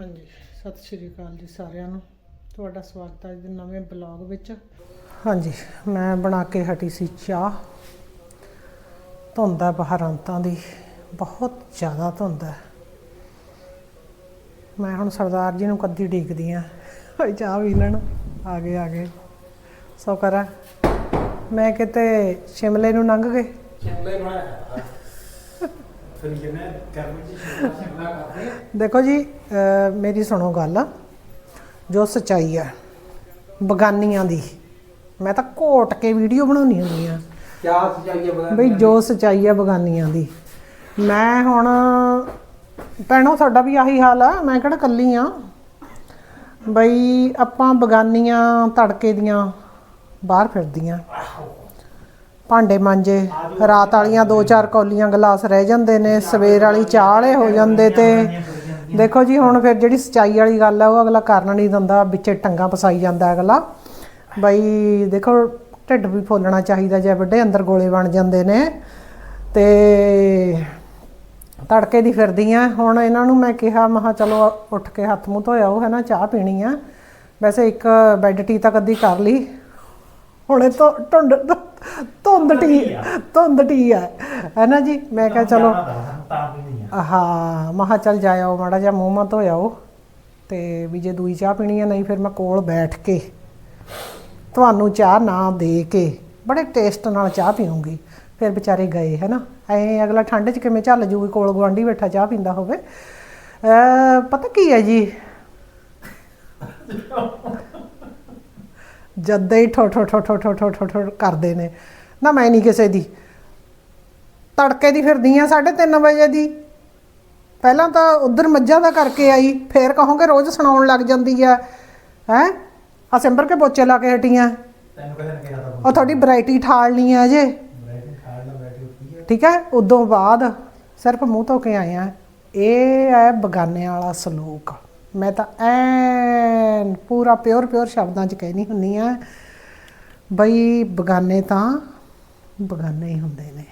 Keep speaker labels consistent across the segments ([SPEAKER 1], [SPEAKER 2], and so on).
[SPEAKER 1] ਹਾਂਜੀ, ਸਤਿ ਸ਼੍ਰੀ ਅਕਾਲ ਜੀ ਸਾਰਿਆਂ ਨੂੰ। ਤੁਹਾਡਾ ਸਵਾਗਤ ਹੈ ਅੱਜ ਦੇ ਨਵੇਂ ਬਲੌਗ ਵਿੱਚ। ਹਾਂਜੀ, ਮੈਂ ਬਣਾ ਕੇ ਹਟੀ ਸੀ ਚਾਹ। ਧੁੰਦ ਹੈ ਬਾਹਰ ਅੰਤਾਂ ਦੀ, ਬਹੁਤ ਜ਼ਿਆਦਾ ਧੁੰਦ ਹੈ। ਮੈਂ ਹੁਣ ਸਰਦਾਰ ਜੀ ਨੂੰ ਕੱਦੀ ਡੀਕਦੀ ਆ ਭਾਈ ਚਾਹ ਪੀ ਲੈਣ। ਆ ਗਏ ਆ ਗਏ। ਸੋ ਕਰਾ ਮੈਂ ਕਿਤੇ ਸ਼ਿਮਲੇ ਨੂੰ ਲੰਘ ਗਏ?
[SPEAKER 2] ਸ਼ਿਮਲੇ ਬਣਾਇਆ ਫਿਰ ਜਿਹਨੇ ਗਰਮੀ ਚ ਸ਼ਿਮਲਾ ਸ਼ਿਮਲਾ ਕਰਦੇ
[SPEAKER 1] ਦੇਖੋ ਜੀ ਮੇਰੀ ਸੁਣੋ ਗੱਲ। ਜੋ ਸਚਾਈ ਹੈ ਬਗਾਨੀਆਂ ਦੀ। ਮੈਂ ਤਾਂ ਘੋਟ ਕੇ ਵੀਡੀਓ ਬਣਾਉਣੀ ਹੁੰਦੀ ਆ।
[SPEAKER 2] ਕਿਆ ਸਜਾਈਏ ਬਗਾ
[SPEAKER 1] ਬਈ ਜੋ ਸਚਾਈ ਹੈ ਬਗਾਨੀਆਂ ਦੀ। ਮੈਂ ਹੁਣ ਭੈਣੋ ਤੁਹਾਡਾ ਵੀ ਆਹੀ ਹਾਲ ਆ। ਮੈਂ ਕਿਹੜਾ ਕੱਲੀ ਆ? ਬਈ ਆਪਾਂ ਬਗਾਨੀਆਂ ਤੜਕੇ ਦੀਆਂ ਬਾਹਰ ਫਿਰਦੀਆਂ। ਭਾਂਡੇ ਮਾਂਜੇ। ਰਾਤ ਵਾਲੀਆਂ ਦੋ ਚਾਰ ਕੌਲੀਆਂ ਗਲਾਸ ਰਹਿ ਜਾਂਦੇ ਨੇ, ਸਵੇਰ ਵਾਲੀ ਚਾਹ ਵਾਲੇ ਹੋ ਜਾਂਦੇ ਤੇ। ਦੇਖੋ ਜੀ, ਹੁਣ ਫਿਰ ਜਿਹੜੀ ਸਚਾਈ ਵਾਲੀ ਗੱਲ ਆ, ਉਹ ਅਗਲਾ ਕਰਨ ਨਹੀਂ ਦਿੰਦਾ, ਵਿੱਚੇ ਟੰਗਾ ਪਸਾਈ ਜਾਂਦਾ ਅਗਲਾ। ਬਈ ਦੇਖੋ, ਢਿੱਡ ਵੀ ਫੋਲਣਾ ਚਾਹੀਦਾ ਜੇ ਵੱਡੇ ਅੰਦਰ ਗੋਲੇ ਬਣ ਜਾਂਦੇ ਨੇ। ਤੇ ਤੜਕੇ ਦੀ ਫਿਰਦੀ ਆ। ਹੁਣ ਇਹਨਾਂ ਨੂੰ ਮੈਂ ਕਿਹਾ ਮਹਾ ਚਲੋ ਉੱਠ ਕੇ ਹੱਥ ਮੂੰਹ ਧੋਇਆ, ਉਹ ਹੈ ਨਾ, ਚਾਹ ਪੀਣੀ ਆ। ਵੈਸੇ ਇੱਕ ਬੈੱਡ ਟੀ ਤਾਂ ਕਦੀ ਕਰ ਲਈ। ਹੁਣ ਇਹ ਤੋਂ ਢੁੰਡ ਧੁੰਦ ਟੀ ਧੁੰਦ ਆ। ਹੈ ਨਾ ਜੀ? ਮੈਂ ਕਿਹਾ ਚਲੋ।
[SPEAKER 2] ਤਾਂ ਵੀ ਨਹੀਂ ਆ।
[SPEAKER 1] ਹਾਂ ਮਹਾ ਚੱਲ ਜਾਇਓ ਮਾੜਾ ਜਿਹਾ ਮੂੰਹ ਮਾ ਧੋਇਓ ਤੇ ਵੀ ਜੇ ਦੂਈ ਚਾਹ ਪੀਣੀ ਹੈ ਨਹੀਂ ਫਿਰ ਮੈਂ ਕੋਲ ਬੈਠ ਕੇ ਤੁਹਾਨੂੰ ਚਾਹ ਨਾ ਦੇ ਕੇ ਬੜੇ ਟੇਸਟ ਨਾਲ ਚਾਹ ਪੀਉਂਗੀ। ਫਿਰ ਵਿਚਾਰੇ ਗਏ ਹੈ ਨਾ? ਐ ਅਗਲਾ ਠੰਡ 'ਚ ਕਿਵੇਂ ਚੱਲ ਜੂਗੀ ਕੋਲ ਗਵਾਂਢੀ ਬੈਠਾ ਚਾਹ ਪੀਂਦਾ ਹੋਵੇ। ਪਤਾ ਕੀ ਹੈ ਜੀ? ਜਦ ਹੀ ਠੋ ਠੋ ਠੋ ਠੋ ਠੋ ਠੋ ਠੋ ਠੋ ਕਰਦੇ ਨੇ। ਨਾ ਮੈਂ ਨਹੀਂ ਕਿਸੇ ਦੀ। ਤੜਕੇ ਦੀ ਫਿਰਦੀ ਆ 3:30 ਵਜੇ ਦੀ। ਪਹਿਲਾਂ ਤਾਂ ਉਧਰ ਮੱਝਾਂ ਦਾ ਕਰਕੇ ਆਈ ਫੇਰ ਕਹੋਗੇ ਰੋਜ਼ ਸੁਣਾਉਣ ਲੱਗ ਜਾਂਦੀ ਆ। ਹੈ? ਆ ਸਿੰਬਰ ਕੇ ਪੋਚੇ ਲਾ ਕੇ ਹਟੀਆਂ
[SPEAKER 2] ਤੈਨੂੰ ਕਿਸੇ ਨੇ ਕਿਹਾ ਤਾਂ
[SPEAKER 1] ਉਹ ਤੁਹਾਡੀ ਵੈਰਾਈਟੀ ਠਾਲਣੀ ਆ
[SPEAKER 2] ਹੈ
[SPEAKER 1] ਠੀਕ ਹੈ ਉਦੋਂ ਬਾਅਦ ਸਿਰਫ ਮੂੰਹ ਧੋ ਕੇ ਆਏ ਆ। ਇਹ ਹੈ ਬਗਾਨੇ ਵਾਲਾ ਸਲੂਕ। ਮੈਂ ਤਾਂ ਐਨ ਪੂਰਾ ਪਿਓਰ ਪਿਓਰ ਸ਼ਬਦਾਂ 'ਚ ਕਹਿਣੀ ਹੁੰਨੀ ਆ, ਬਈ ਬਗਾਨੇ ਤਾਂ ਬਗਾਨੇ ਹੀ ਹੁੰਦੇ ਨੇ।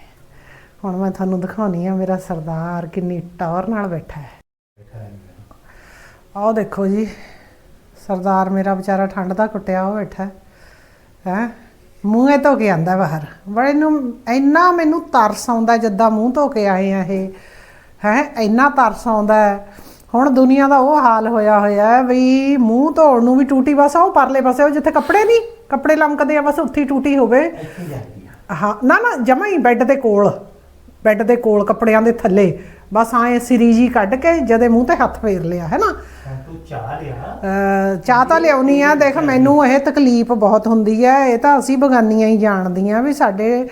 [SPEAKER 1] ਹੁਣ ਮੈਂ ਤੁਹਾਨੂੰ ਦਿਖਾਉਣੀ ਆ ਮੇਰਾ ਸਰਦਾਰ ਕਿੰਨੀ ਟੌਰ ਨਾਲ ਬੈਠਾ ਹੈ। ਆਹ ਦੇਖੋ ਜੀ, ਸਰਦਾਰ ਮੇਰਾ ਵਿਚਾਰਾ ਠੰਡ ਦਾ ਕੁੱਟਿਆ ਹੋ ਬੈਠਾ ਹੈ। ਹੈਂ? ਮੂੰਹੇ ਧੋ ਕੇ ਆਂਦਾ ਬਾਹਰ। ਬੜੇ ਨੂੰ ਇੰਨਾ ਮੈਨੂੰ ਤਰਸ ਆਉਂਦਾ ਜਿੱਦਾਂ ਮੂੰਹ ਧੋ ਕੇ ਆਏ ਆ ਇਹ। ਹੈ? ਇੰਨਾ ਤਰਸ ਆਉਂਦਾ ਹੁਣ ਦੁਨੀਆ ਦਾ ਉਹ ਹਾਲ ਹੋਇਆ ਹੋਇਆ ਹੈ ਵੀ ਮੂੰਹ ਧੋਣ ਨੂੰ ਵੀ ਟੂਟੀ ਬਸ ਉਹ ਪਰਲੇ ਪਾਸੇ ਉਹ ਜਿੱਥੇ ਕੱਪੜੇ ਨਹੀਂ ਕੱਪੜੇ ਲਮਕਦੇ ਆ ਬਸ ਉੱਥੇ ਟੂਟੀ ਹੋਵੇ।
[SPEAKER 2] ਹੀ
[SPEAKER 1] ਨਾ ਨਾ ਜਮਾ ਹੀ ਬੈੱਡ ਦੇ ਕੋਲ ਬੈੱਡ ਦੇ ਕੋਲ ਕੱਪੜਿਆਂ ਦੇ ਥੱਲੇ ਬਸ ਆਏ ਸਿਰੀ ਜੀ ਕੱਢ ਕੇ ਜਦੇ ਮੂੰਹ ਤੇ ਹੱਥ ਫੇਰ ਲਿਆ ਹੈ ਨਾ?
[SPEAKER 2] ਤੂੰ ਚਾਹ ਲਿਆ।
[SPEAKER 1] ਚਾਹ ਤਾਂ ਲਿਆਉਣੀ ਆ ਦੇਖ ਮੈਨੂੰ ਇਹ ਤਕਲੀਫ ਬਹੁਤ ਹੁੰਦੀ ਹੈ ਇਹ ਤਾਂ ਅਸੀਂ ਬਗਾਨੀਆਂ ਹੀ ਜਾਣਦੀਆਂ ਵੀ ਸਾਡੇ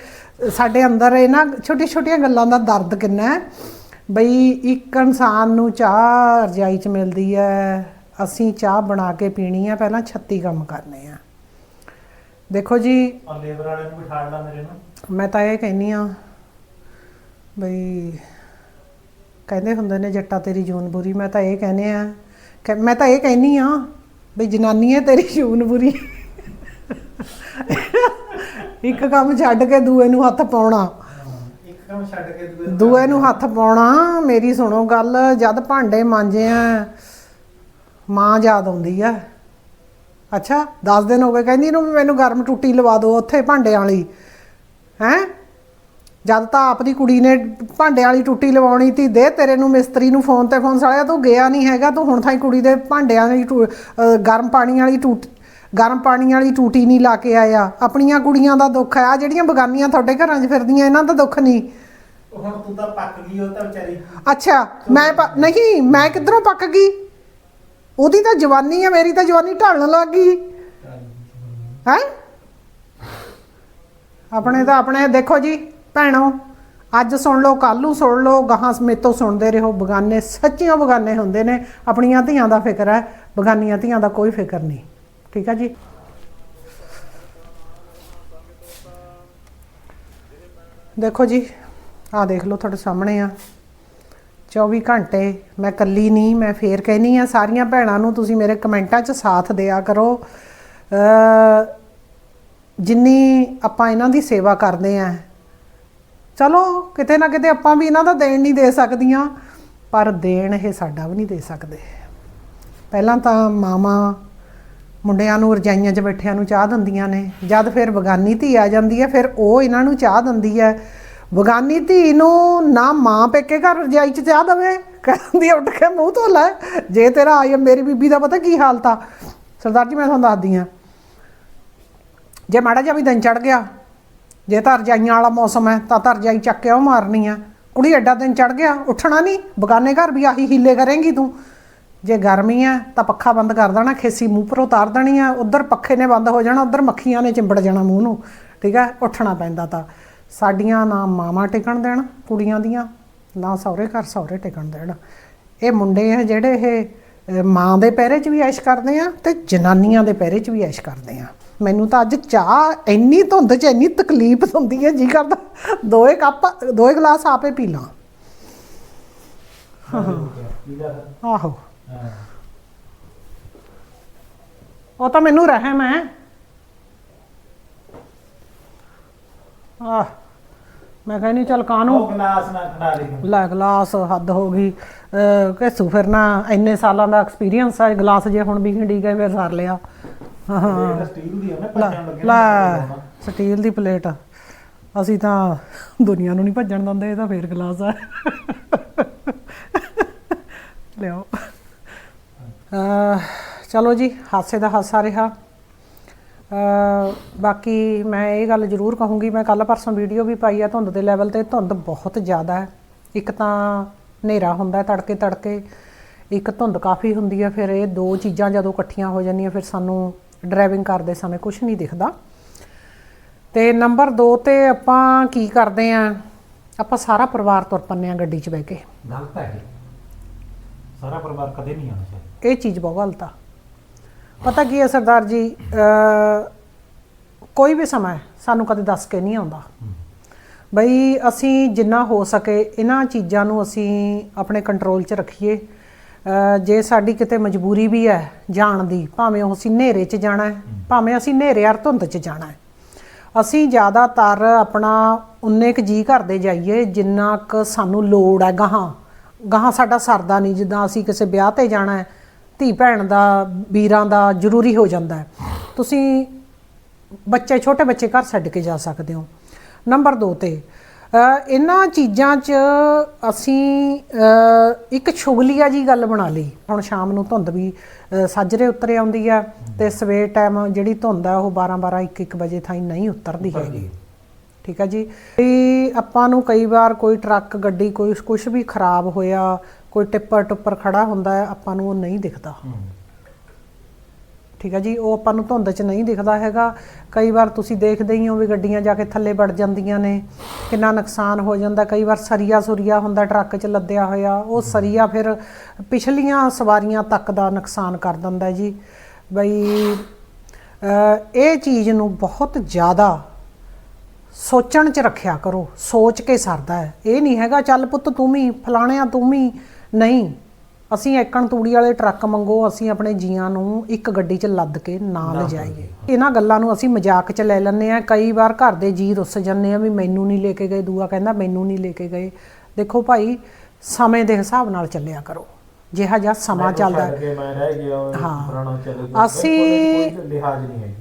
[SPEAKER 1] ਸਾਡੇ ਅੰਦਰ ਇਹ ਨਾ ਛੋਟੀ ਛੋਟੀਆਂ ਗੱਲਾਂ ਦਾ ਦਰਦ ਕਿੰਨਾ ਹੈ। ਬਈ ਇੱਕ ਇਨਸਾਨ ਨੂੰ ਚਾਹ ਰਜਾਈ 'ਚ ਮਿਲਦੀ ਹੈ ਅਸੀਂ ਚਾਹ ਬਣਾ ਕੇ ਪੀਣੀ ਆ ਪਹਿਲਾਂ 36 ਕੰਮ ਕਰਨੇ ਆ। ਦੇਖੋ ਜੀ।
[SPEAKER 2] ਔਰ ਲੇਬਰ ਵਾਲੇ ਨੂੰ ਬਿਠਾ ਲਾ ਮੇਰੇ ਨੂੰ।
[SPEAKER 1] ਮੈਂ ਤਾਂ ਇਹ ਕਹਿੰਨੀ ਆ ਬਈ ਕਹਿੰਦੇ ਹੁੰਦੇ ਨੇ ਜੱਟਾ ਤੇਰੀ ਜੂਨ ਬੁਰੀ ਮੈਂ ਤਾਂ ਇਹ ਕਹਿੰਨੇ ਆ ਮੈਂ ਤਾਂ ਇਹ ਕਹਿੰਨੀ ਆ ਬਈ ਜਨਾਨੀਏ ਤੇਰੀ ਜੂਨ ਬੁਰੀ। ਇੱਕ ਕੰਮ ਛੱਡ ਕੇ ਦੂਏ ਨੂੰ ਹੱਥ ਪਾਉਣਾ।
[SPEAKER 2] ਕੰਮ ਛੱਡ ਕੇ ਦੂਏ ਨੂੰ
[SPEAKER 1] ਦੂਏ ਨੂੰ ਹੱਥ ਪਾਉਣਾ ਮੇਰੀ ਸੁਣੋ ਗੱਲ ਜਦ ਭਾਂਡੇ ਮਾਂਜੇ ਆ ਮਾਂ ਯਾਦ ਆਉਂਦੀ ਆ। ਅੱਛਾ 10 ਦਿਨ ਹੋ ਗਏ ਕਹਿੰਦੀ ਨੂੰ ਵੀ ਮੈਨੂੰ ਗਰਮ ਟੁੱਟੀ ਲਵਾ ਦਿਓ ਉੱਥੇ ਭਾਂਡਿਆਂ ਵਾਲੀ। ਹੈ? ਜਦ ਤਾਂ ਆਪਦੀ ਕੁੜੀ ਨੇ ਭਾਂਡੇ ਵਾਲੀ ਟੁੱਟੀ ਲਵਾਉਣੀ ਤੀ ਦੇ ਤੇਰੇ ਨੂੰ ਮਿਸਤਰੀ ਨੂੰ ਫੋਨ ਤੇ ਫੋਨ ਸਾਲਿਆ ਤੂੰ ਗਿਆ ਨਹੀਂ ਹੈਗਾ ਤੂੰ ਹੁਣ ਥਾਈ ਕੁੜੀ ਦੇ ਭਾਂਡਿਆਂ ਦੀ ਟੂ- ਅਹ ਗਰਮ ਪਾਣੀ ਵਾਲੀ ਟੂਟ ਗਰਮ ਪਾਣੀ ਵਾਲੀ ਟੂਟੀ ਨਹੀਂ ਲਾ ਕੇ ਆਇਆ। ਆਪਣੀਆਂ ਕੁੜੀਆਂ ਦਾ ਦੁੱਖ ਆ ਜਿਹੜੀਆਂ ਬਗਾਨੀਆਂ ਤੁਹਾਡੇ ਘਰਾਂ 'ਚ ਫਿਰਦੀਆਂ ਇਹਨਾਂ ਦਾ ਦੁੱਖ ਨਹੀਂ।
[SPEAKER 2] ਹੁਣ ਤੂੰ ਤਾਂ ਪੱਕ ਗਈ ਉਹ ਤਾਂ ਵਿਚਾਰੀ।
[SPEAKER 1] ਅੱਛਾ ਮੈਂ ਪ- ਨਹੀਂ ਮੈਂ ਕਿੱਧਰੋਂ ਪੱਕ ਗਈ? ਉਹਦੀ ਤਾਂ ਜਵਾਨੀ ਆ ਮੇਰੀ ਤਾਂ ਜਵਾਨੀ ਢਲਣ ਲੱਗ ਗਈ। ਹੈ? ਆਪਣੇ ਤਾਂ ਆਪਣੇ ਦੇਖੋ ਜੀ ਭੈਣੋ ਅੱਜ ਸੁਣ ਲਓ ਕੱਲ ਨੂੰ ਸੁਣ ਲਓ ਗਾਹਾਂ ਸਮੇਤੋਂ ਸੁਣਦੇ ਰਹੋ। ਬਗਾਨੇ ਸੱਚੀਆਂ ਬਗਾਨੇ ਹੁੰਦੇ ਨੇ। ਆਪਣੀਆਂ ਧੀਆਂ ਦਾ ਫਿਕਰ ਹੈ ਬਗਾਨੀਆਂ ਧੀਆਂ ਦਾ ਕੋਈ ਫਿਕਰ ਨਹੀਂ। ਠੀਕ ਹੈ ਜੀ। ਦੇਖੋ ਜੀ, ਆਹ ਦੇਖ ਲਓ ਤੁਹਾਡੇ ਸਾਹਮਣੇ ਆ। 24 ਘੰਟੇ ਮੈਂ ਕੱਲੀ ਨਹੀਂ, ਮੈਂ ਫੇਰ ਕਹਿਨੀ ਆ, ਸਾਰੀਆਂ ਭੈਣਾਂ ਨੂੰ ਤੁਸੀਂ ਮੇਰੇ ਕਮੈਂਟਾਂ 'ਚ ਸਾਥ ਦਿਆ ਕਰੋ। ਜਿੰਨੀ ਆਪਾਂ ਇਹਨਾਂ ਦੀ ਸੇਵਾ ਕਰਦੇ ਆ। ਚਲੋ, ਕਿਤੇ ਨਾ ਕਿਤੇ ਆਪਾਂ ਵੀ ਇਹਨਾਂ ਦਾ ਦੇਣ ਨਹੀਂ ਦੇ ਸਕਦੀਆਂ, ਪਰ ਦੇਣ ਇਹ ਸਾਡਾ ਵੀ ਨਹੀਂ ਦੇ ਸਕਦੇ। ਪਹਿਲਾਂ ਤਾਂ ਮਾਮਾ ਮੁੰਡਿਆਂ ਨੂੰ, ਰਜਾਈਆਂ 'ਚ ਬੈਠਿਆਂ ਨੂੰ ਚਾਹ ਦਿੰਦੀਆਂ ਨੇ। ਜਦ ਫਿਰ ਬਗਾਨੀ ਧੀ ਆ ਜਾਂਦੀ ਹੈ, ਫਿਰ ਉਹ ਇਹਨਾਂ ਨੂੰ ਚਾਹ ਦਿੰਦੀ ਹੈ। ਬਗਾਨੀ ਧੀ ਨੂੰ ਨਾ ਮਾਂ ਪੇਕੇ ਘਰ ਰਜਾਈ 'ਚ ਚਾਹ ਦੇਵੇ। ਕਹਿੰਦੀ ਉੱਠ ਕੇ ਮੂੰਹ ਧੋ ਲੈ। ਜੇ ਤੇਰਾ ਆਈ ਮੇਰੀ ਬੀਬੀ ਦਾ ਪਤਾ ਕੀ ਹਾਲਤ ਆ ਸਰਦਾਰ ਜੀ, ਮੈਂ ਤੁਹਾਨੂੰ ਦੱਸਦੀ ਆ ਜੇ ਮਾੜਾ ਜਿਹਾ ਵੀ ਦਿਨ ਚੜ ਗਿਆ, ਜੇ ਤਾਂ ਰਜਾਈਆਂ ਵਾਲਾ ਮੌਸਮ ਹੈ, ਤਾਂ ਤਾਂ ਰਜਾਈ ਚੱਕ ਕੇ ਉਹ ਮਾਰਨੀ ਆ। ਕੁੜੀ ਐਡਾ ਦਿਨ ਚੜ ਗਿਆ, ਉੱਠਣਾ ਨਹੀਂ। ਬਗਾਨੇ ਘਰ ਵੀ ਆਹੀ ਹੀਲੇ ਕਰੇਂਗੀ ਤੂੰ। ਜੇ ਗਰਮੀ ਆ ਤਾਂ ਪੱਖਾ ਬੰਦ ਕਰ ਦੇਣਾ ਖੇਸੀ ਮੂੰਹ ਪਰ ਉਤਾਰ ਦੇਣੀ ਆ ਉਧਰ ਪੱਖੇ ਨੇ ਬੰਦ ਹੋ ਜਾਣਾ ਉਧਰ ਮੱਖੀਆਂ ਨੇ ਚਿੰਬੜ ਜਾਣਾ ਮੂੰਹ ਨੂੰ ਠੀਕ ਹੈ ਉੱਠਣਾ ਪੈਂਦਾ ਤਾਂ। ਸਾਡੀਆਂ ਨਾ ਮਾਵਾਂ ਟਿਕਣ ਦੇਣ ਕੁੜੀਆਂ ਦੀਆਂ ਨਾ ਸਹੁਰੇ ਘਰ ਸਹੁਰੇ ਟਿਕਣ ਦੇਣ। ਇਹ ਮੁੰਡੇ ਆ ਜਿਹੜੇ ਇਹ ਮਾਂ ਦੇ ਪਹਿਰੇ 'ਚ ਵੀ ਐਸ਼ ਕਰਦੇ ਆ ਤੇ ਜਨਾਨੀਆਂ ਦੇ ਪਹਿਰੇ 'ਚ ਵੀ ਐਸ਼ ਕਰਦੇ ਆ। ਮੈਨੂੰ ਤਾਂ ਅੱਜ ਚਾਹ ਇੰਨੀ ਧੁੰਦ 'ਚ ਇੰਨੀ ਤਕਲੀਫ ਹੁੰਦੀ ਹੈ ਜੀ ਕਰਦਾ ਦੋਏ ਕੱਪ ਦੋਏ ਗਲਾਸ ਆਪੇ ਪੀ ਲਾਂ। ਆਹੋ। ਉਹ ਤਾਂ ਮੈਨੂੰ ਰਹਿਮ ਹੈ। ਆਹ ਮੈਂ ਕਹਿੰਦੀ ਚੱਲ ਕਾਹਨੂੰ?
[SPEAKER 2] ਉਹ ਗਲਾਸ ਨਾ ਖੜਾ ਲਈ
[SPEAKER 1] ਲੈ ਗਲਾਸ ਹੱਦ ਹੋ ਗਈ। ਘਿਸੂ ਫਿਰਨਾ ਇੰਨੇ ਸਾਲਾਂ ਦਾ ਐਕਸਪੀਰੀਅੰਸ ਹੈ ਗਲਾਸ ਜੇ ਹੁਣ ਵੀ ਖਿੰਡੀ ਗਏ ਫਿਰ ਸਰ ਲਿਆ। ਹਾਂ ਹਾਂ।
[SPEAKER 2] ਇਹ ਸਟੀਲ ਦੀ ਆ ਨਾ
[SPEAKER 1] ਲੈ
[SPEAKER 2] ਭੱਜਣ ਲੱਗੇ ਨਾ
[SPEAKER 1] ਲੈ ਸਟੀਲ ਦੀ ਪਲੇਟ ਅਸੀਂ ਤਾਂ ਦੁਨੀਆ ਨੂੰ ਨਹੀਂ ਭੱਜਣ ਦਿੰਦੇ ਇਹ ਤਾਂ ਫੇਰ ਗਲਾਸ ਆ। ਲਿਓ ਚਲੋ ਜੀ, ਹਾਸੇ ਦਾ ਹਾਸਾ ਰਿਹਾ। ਬਾਕੀ ਮੈਂ ਇਹ ਗੱਲ ਜ਼ਰੂਰ ਕਹੂੰਗੀ, ਮੈਂ ਕੱਲ ਪਰਸੋਂ ਵੀਡੀਓ ਵੀ ਪਾਈ ਆ ਧੁੰਦ ਦੇ ਲੈਵਲ ਤੇ, ਧੁੰਦ ਬਹੁਤ ਜ਼ਿਆਦਾ ਹੈ। ਇੱਕ ਤਾਂ ਹਨੇਰਾ ਹੁੰਦਾ ਤੜਕੇ ਤੜਕੇ, ਇੱਕ ਧੁੰਦ ਕਾਫੀ ਹੁੰਦੀ ਹੈ, ਫਿਰ ਇਹ ਦੋ ਚੀਜ਼ਾਂ ਜਦੋਂ ਇਕੱਠੀਆਂ ਹੋ ਜਾਂਦੀਆਂ, ਫਿਰ ਸਾਨੂੰ ਡਰਾਈਵਿੰਗ ਕਰਦੇ ਸਮੇਂ ਕੁਝ ਨਹੀਂ ਦਿਖਦਾ। ਤੇ ਨੰਬਰ 2 ਤੇ ਆਪਾਂ ਕੀ ਕਰਦੇ ਆ ਆਪਾਂ ਸਾਰਾ ਪਰਿਵਾਰ ਤੁਰ ਪੰਨੇ ਆ ਗੱਡੀ 'ਚ ਬਹਿ ਕੇ।
[SPEAKER 2] ਗਲਤ ਹੈ ਇਹ। ਸਾਰਾ ਪਰਿਵਾਰ ਕਦੇ ਨਹੀਂ ਆਉਣਾ ਚਾਹੀਦਾ।
[SPEAKER 1] ਇਹ ਚੀਜ਼ ਬਹੁਤ ਗਲਤ ਆ। ਪਤਾ ਕੀ ਹੈ ਸਰਦਾਰ ਜੀ ਕੋਈ ਵੀ ਸਮਾਂ ਸਾਨੂੰ ਕਦੇ ਦੱਸ ਕੇ ਨਹੀਂ ਆਉਂਦਾ। ਬਈ ਅਸੀਂ ਜਿੰਨਾ ਹੋ ਸਕੇ ਇਹਨਾਂ ਚੀਜ਼ਾਂ ਨੂੰ ਅਸੀਂ ਆਪਣੇ ਕੰਟਰੋਲ 'ਚ ਰੱਖੀਏ। ਜੇ ਸਾਡੀ ਕਿਤੇ ਮਜਬੂਰੀ ਵੀ ਹੈ ਜਾਣ ਦੀ, ਭਾਵੇਂ ਉਹ ਅਸੀਂ ਹਨੇਰੇ 'ਚ ਜਾਣਾ ਹੈ, ਭਾਵੇਂ ਅਸੀਂ ਹਨੇਰੇ ਅਰ ਧੁੰਦ 'ਚ ਜਾਣਾ ਹੈ। ਅਸੀਂ ਜ਼ਿਆਦਾਤਰ ਆਪਣਾ ਉਨੇ ਕੁ ਜੀ ਕਰਦੇ ਜਾਈਏ ਜਿੰਨਾ ਕੁ ਸਾਨੂੰ ਲੋੜ ਹੈ ਗਾਹਾਂ। ਗਾਹਾਂ ਸਾਡਾ ਸਰਦਾ ਨਹੀਂ, ਜਿੱਦਾਂ ਅਸੀਂ ਕਿਸੇ ਵਿਆਹ ਤੇ ਜਾਣਾ ਹੈ ਧੀ ਭੈਣ ਦਾ ਵੀਰਾਂ ਦਾ ਜ਼ਰੂਰੀ ਹੋ ਜਾਂਦਾ ਹੈ। ਤੁਸੀਂ ਬੱਚੇ ਛੋਟੇ ਬੱਚੇ ਘਰ ਛੱਡ ਕੇ ਜਾ ਸਕਦੇ ਹੋ। ਨੰਬਰ 2 ਤੇ ਇਹਨਾਂ ਚੀਜ਼ਾਂ 'ਚ ਅਸੀਂ ਇੱਕ ਛੁਗਲੀਆ ਜੀ ਗੱਲ ਬਣਾ ਲਈ। ਹੁਣ ਸ਼ਾਮ ਨੂੰ ਧੁੰਦ ਵੀ ਸਾਜਰੇ ਉਤਰੇ ਆਉਂਦੀ ਆ ਤੇ ਸਵੇਰ ਟਾਈਮ ਜਿਹੜੀ ਧੁੰਦ ਆ ਉਹ 12 12 1 1 ਵਜੇ ਥਾਈ ਨਹੀਂ ਉਤਰਦੀ ਹੈਗੀ। ਠੀਕ ਹੈ ਜੀ। ਵੀ ਆਪਾਂ ਨੂੰ ਕਈ ਵਾਰ ਕੋਈ ਟਰੱਕ ਗੱਡੀ ਕੋਈ ਕੁਝ ਵੀ ਖਰਾਬ ਹੋਇਆ ਕੋਈ ਟਿੱਪਰ ਟੁੱਪਰ ਖੜਾ ਹੁੰਦਾ ਹੈ ਆਪਾਂ ਨੂੰ ਉਹ ਨਹੀਂ ਦਿਖਦਾ। ਠੀਕ ਹੈ ਜੀ ਉਹ ਆਪਾਂ ਨੂੰ ਧੁੰਦ 'ਚ ਨਹੀਂ ਦਿਖਦਾ ਹੈਗਾ। ਕਈ ਵਾਰ ਤੁਸੀਂ ਦੇਖਦੇ ਹੀ ਹੋ ਵੀ ਗੱਡੀਆਂ ਜਾ ਕੇ ਥੱਲੇ ਵੜ ਜਾਂਦੀਆਂ ਨੇ ਕਿੰਨਾ ਨੁਕਸਾਨ ਹੋ ਜਾਂਦਾ। ਕਈ ਵਾਰ ਸਰੀਆ ਸੁਰੀਆ ਹੁੰਦਾ ਟਰੱਕ 'ਚ ਲੱਦਿਆ ਹੋਇਆ ਉਹ ਸਰੀਆ ਫਿਰ ਪਿਛਲੀਆਂ ਸਵਾਰੀਆਂ ਤੱਕ ਦਾ ਨੁਕਸਾਨ ਕਰ ਦਿੰਦਾ ਜੀ। ਬਈ ਇਹ ਚੀਜ਼ ਨੂੰ ਬਹੁਤ ਜ਼ਿਆਦਾ ਸੋਚਣ ਚ ਰੱਖਿਆ ਕਰੋ ਸੋਚ ਕੇ ਸਰਦਾ ਹੈ। ਇਹ ਨਹੀਂ ਹੈਗਾ ਚੱਲ ਪੁੱਤ ਤੂੰ ਵੀ ਫਲਾਣਿਆ ਤੂੰ ਵੀ ਨਹੀਂ। ਅਸੀਂ ਐਕਣ ਤੂੜੀ ਵਾਲੇ ਟਰੱਕ ਮੰਗੋ ਅਸੀਂ ਆਪਣੇ ਜੀਆਂ ਨੂੰ ਇੱਕ ਗੱਡੀ 'ਚ ਲੱਦ ਕੇ ਨਾ ਲਿਜਾਈਏ ਇਹਨਾਂ ਗੱਲਾਂ ਨੂੰ ਅਸੀਂ ਮਜ਼ਾਕ 'ਚ ਲੈ ਲੈਂਦੇ ਆ ਕਈ ਵਾਰ ਘਰ ਦੇ ਜੀ ਰੁੱਸ ਜਾਂਦੇ ਆ ਵੀ ਮੈਨੂੰ ਨਹੀਂ ਲੈ ਕੇ ਗਏ ਦੂਆ ਕਹਿੰਦਾ ਮੈਨੂੰ ਨਹੀਂ ਲੈ ਕੇ ਗਏ। ਦੇਖੋ ਭਾਈ ਸਮੇਂ ਦੇ ਹਿਸਾਬ ਨਾਲ ਚੱਲਿਆ ਕਰੋ। ਜਿਹਾ ਜਿਹਾ ਸਮਾਂ ਚੱਲਦਾ ਹੈ। ਅਸੀਂ-
[SPEAKER 2] ਲਿਹਾਜ਼ ਨਹੀਂ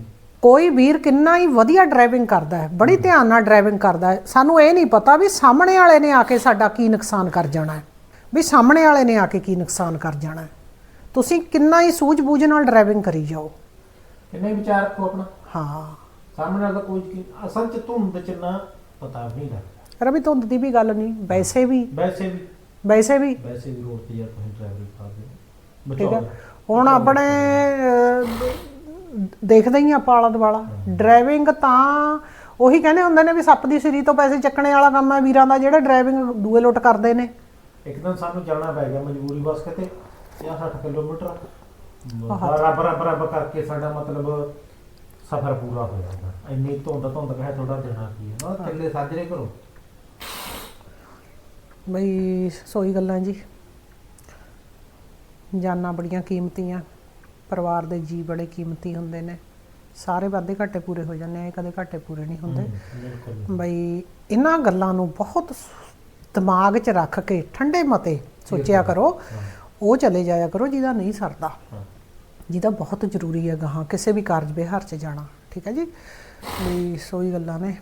[SPEAKER 1] ਕੋਈ ਵੀਰ ਕਿੰਨਾ ਹੀ ਵਧੀਆ ਡਰਾਈਵਿੰਗ ਕਰਦਾ ਹੈ ਬੜੀ ਧਿਆਨ ਨਾਲ ਡਰਾਈਵਿੰਗ ਕਰਦਾ ਹੈ। ਸਾਨੂੰ ਇਹ ਨਹੀਂ ਪਤਾ ਵੀ ਸਾਹਮਣੇ ਵਾਲੇ ਨੇ ਆ ਕੇ ਸਾਡਾ ਕੀ ਨੁਕਸਾਨ ਕਰ ਜਾਣਾ ਹੈ। ਵੀ ਸਾਹਮਣੇ ਵਾਲੇ ਨੇ ਆ ਕੇ ਕੀ ਨੁਕਸਾਨ ਕਰ ਜਾਣਾ ਹੈ। ਤੁਸੀਂ ਕਿੰਨਾ ਹੀ ਸੂਝ-ਬੂਝ ਨਾਲ ਡਰਾਈਵਿੰਗ ਕਰੀ ਜਾਓ।
[SPEAKER 2] ਕਿੰਨੇ ਵਿਚਾਰ ਰੱਖੋ ਆਪਣਾ।
[SPEAKER 1] ਹਾਂ।
[SPEAKER 2] ਸਾਹਮਣੇ ਵਾਲਾ ਕੋਈ ਕੀ ਅਸਲ ਚ ਧੁੰਦ ਚ ਨਾ ਪਤਾ ਵੀ ਨਹੀਂ ਲੱਗਦਾ।
[SPEAKER 1] ਰਵੀ ਧੁੰਦ ਦੀ ਵੀ ਗੱਲ ਨਹੀਂ ਵੈਸੇ ਵੀ।
[SPEAKER 2] ਵੈਸੇ ਵੀ।
[SPEAKER 1] ਵੈਸੇ ਵੀ।
[SPEAKER 2] ਵੈਸੇ ਵੀ ਰੋਡ ਤੇ ਯਾਰ ਤੁਸੀਂ ਡਰਾਈਵਰੀ ਕਰਦੇ ਹੋ।
[SPEAKER 1] ਠੀਕ ਹੈ। ਹੁਣ ਆਪਣੇ ਅਹ, ਦੇਖਦੇ ਹੀ ਆਪਾਂ ਆਲਾ ਦੁਆਲਾ। ਡਰਾਈਵਿੰਗ ਤਾਂ ਉਹੀ ਕਹਿੰਦੇ ਹੁੰਦੇ ਨੇ ਵੀ ਸੱਪ ਦੀ ਸਿਰੀ ਤੋਂ ਪੈਸੇ ਚੱਕਣੇ ਵਾਲਾ ਕੰਮ ਹੈ ਵੀਰਾਂ ਦਾ ਜਿਹੜੇ ਡਰਾਈਵਿੰਗ ਦੂਏ ਲੁੱਟ ਕਰਦੇ ਨੇ।
[SPEAKER 2] ਇੱਕ ਦਿਨ ਸਾਨੂੰ ਜਾਣਾ ਪੈ ਗਿਆ ਮਜਬੂਰੀ ਬਸ ਕਿਤੇ 60 ਕਿਲੋਮੀਟਰ। ਰੱਬ ਰੱਬ ਰੱਬ ਕਰਕੇ ਸਾਡਾ ਮਤਲਬ ਸਫ਼ਰ ਪੂਰਾ ਹੋ ਜਾਂਦਾ ਇੰਨੀ ਧੁੰਦ ਧੁੰਦ ਕਹੇ ਥੋੜਾ ਦੇਣਾ ਕੀ ਹੈ? ਨਾ ਥੱਲੇ ਸਾਜਰੇ ਕਰੋ
[SPEAKER 1] ਬਈ ਸੋਈ ਗੱਲਾਂ ਜੀ। ਜਾਨਾਂ ਬੜੀਆਂ ਕੀਮਤੀਆਂ। ਪਰਿਵਾਰ ਦੇ ਜੀ ਬੜੇ ਕੀਮਤੀ ਹੁੰਦੇ ਨੇ। ਸਾਰੇ ਵਾਧੇ ਘਾਟੇ ਪੂਰੇ ਹੋ ਜਾਂਦੇ ਆ ਇਹ ਕਦੇ ਘਾਟੇ ਪੂਰੇ ਨਹੀਂ ਹੁੰਦੇ। ਬਈ ਇਹਨਾਂ ਗੱਲਾਂ ਨੂੰ ਬਹੁਤ ਦਿਮਾਗ 'ਚ ਰੱਖ ਕੇ ਠੰਡੇ ਮਤੇ ਸੋਚਿਆ ਕਰੋ। ਉਹ ਚਲੇ ਜਾਇਆ ਕਰੋ ਜਿਹਦਾ ਨਹੀਂ ਸਰਦਾ। ਜਿਹਦਾ ਬਹੁਤ ਜ਼ਰੂਰੀ ਹੈ ਗਾਹਾਂ ਕਿਸੇ ਵੀ ਕਾਰਜ ਵਿਹਾਰ 'ਚ ਜਾਣਾ ਠੀਕ ਹੈ ਜੀ? ਵੀ ਸੋਈ ਗੱਲਾਂ ਨੇ।